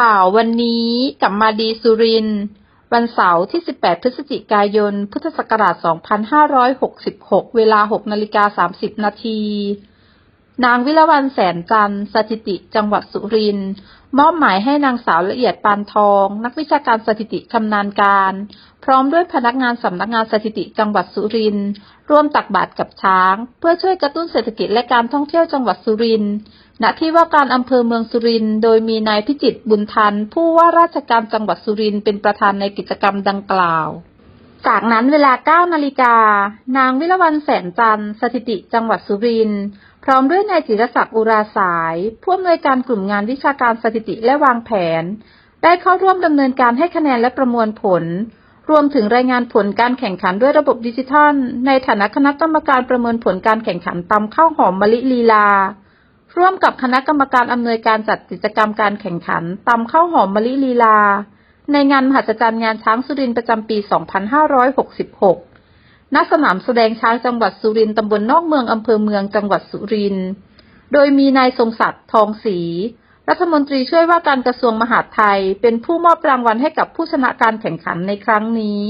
ข่าววันนี้กับมาดีสุริน วันเสาร์ที่ 18 พฤศจิกายน พุทธศักราช 2566 เวลา 6 นาฬิกา 30 นาที นางวิลวันแสนจันทร์สถิติจังหวัดสุรินทร์มอบหมายให้นางสาวละเอียดปานทอง นักวิชาการสถิติชำนาญการ พร้อมด้วยพนักงานสำนักงานสถิติจังหวัดสุรินทร์ร่วมตักบาตรกับช้าง เพื่อช่วยกระตุ้นเศรษฐกิจและการท่องเที่ยวจังหวัดสุรินทร์ณที่ว่าการอำเภอเมืองสุรินทร์โดยมีนายพิจิตบุญทันผู้ว่าราชการจังหวัดสุรินทร์เป็นประธานในกิจกรรมดังกล่าวจากนั้นเวลา 9 นาฬิกา นางวิรวันแสนจันทร์สถิติจังหวัดสุรินทร์ พร้อมด้วยนายจิรศักดิ์อุราสายผู้อำนวยการกลุ่มงานวิชาการสถิติและวางแผน ได้เข้าร่วมดำเนินการให้คะแนนและประมวลผล รวมถึงรายงานผลการแข่งขันด้วยระบบดิจิทัล ในฐานะคณะกรรมการประเมินผลการแข่งขันตำข้าวหอมมะลิลีลา ร่วมกับคณะกรรมการอำนวยการจัดกิจกรรมการแข่งขันตำข้าวหอมมะลิลีลา ในงานมหัศจรรย์งานช้างสุรินทร์ประจำปี 2566 ณสนามแสดงช้างจังหวัดสุรินทร์ตำบลนอกเมืองอำเภอเมืองจังหวัดสุรินทร์ โดยมีนายทรงศักดิ์ทองศรีรัฐมนตรีช่วยว่าการกระทรวงมหาดไทย เป็นผู้มอบรางวัลให้กับผู้ชนะการแข่งขันในครั้งนี้